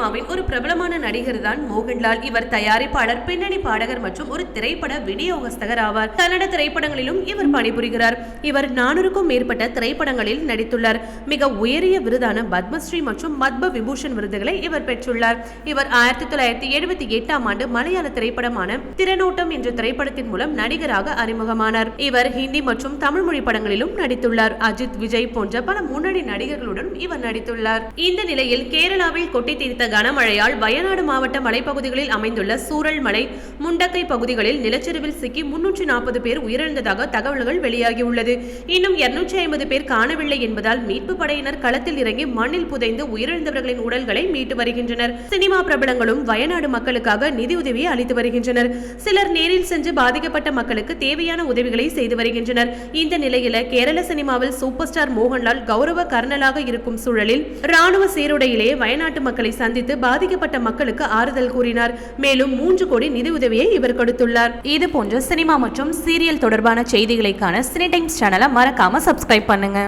சினிமாவின் ஒரு பிரபலமான நடிகர் தான் மோகன்லால். இவர் தயாரிப்பாளர் பின்னணி பாடகர் மற்றும் ஒரு திரைப்பட விநியோகஸ்தகர் ஆவார். கன்னட திரைப்படங்களிலும் இவர் பணிபுரிகிறார். இவர் நானூறுக்கும் மேற்பட்ட திரைப்படங்களில் நடித்துள்ளார். மிக உயரிய விருதான பத்மஸ்ரீ மற்றும் பத்ம விபூஷன் விருதுகளை இவர் பெற்றுள்ளார். இவர் ஆயிரத்தி தொள்ளாயிரத்தி எழுபத்தி எட்டாம் ஆண்டு மலையாள திரைப்படமான திறனோட்டம் என்ற திரைப்படத்தின் மூலம் நடிகராக அறிமுகமானார். இவர் ஹிந்தி மற்றும் தமிழ் மொழி படங்களிலும் நடித்துள்ளார். அஜித் விஜய் போன்ற பல முன்னணி நடிகர்களுடன் இவர் நடித்துள்ளார். இந்த நிலையில் கேரளாவில் கொட்டி தீர்த்த கனமழையால் வயநாடு மாவட்ட மலைப்பகுதிகளில் அமைந்துள்ள சூரல் மலை முண்டக்கை பகுதிகளில் நிலச்சரிவில் சிக்கி முன்னூற்றி நாற்பது பேர் உயிரிழந்ததாக தகவல்கள் வெளியாகியுள்ளது. இன்னும் இருநூற்றி ஐம்பது பேர் காணவில்லை என்பதால் மீட்பு படையினர் களத்தில் இறங்கி மண்ணில் புதைந்து உயிரிழந்தவர்களின் உடல்களை மீட்டு வருகின்றனர். சினிமா பிரபலங்களும் வயநாடு மக்களுக்காக நிதியுதவியை அளித்து வருகின்றனர். சிலர் நேரில் சென்று பாதிக்கப்பட்ட மக்களுக்கு தேவையான உதவிகளை செய்து வருகின்றனர். இந்த நிலையில கேரள சினிமாவில் சூப்பர் ஸ்டார் மோகன்லால் கௌரவ கர்னலாக இருக்கும் சூழலில் ராணுவ சீருடையிலேயே வயநாட்டு மக்களை சந்தி சந்தித்து பாதிக்கப்பட்ட மக்களுக்கு ஆறுதல் கூறினார். மேலும் மூன்று கோடி நிதியுதவியை இவர் கொடுத்துள்ளார். இது போன்ற சினிமா மற்றும் சீரியல் தொடர்பான செய்திகளைக்கான சினி டைம்ஸ் சேனலை மறக்காம சப்ஸ்கிரைப் பண்ணுங்க.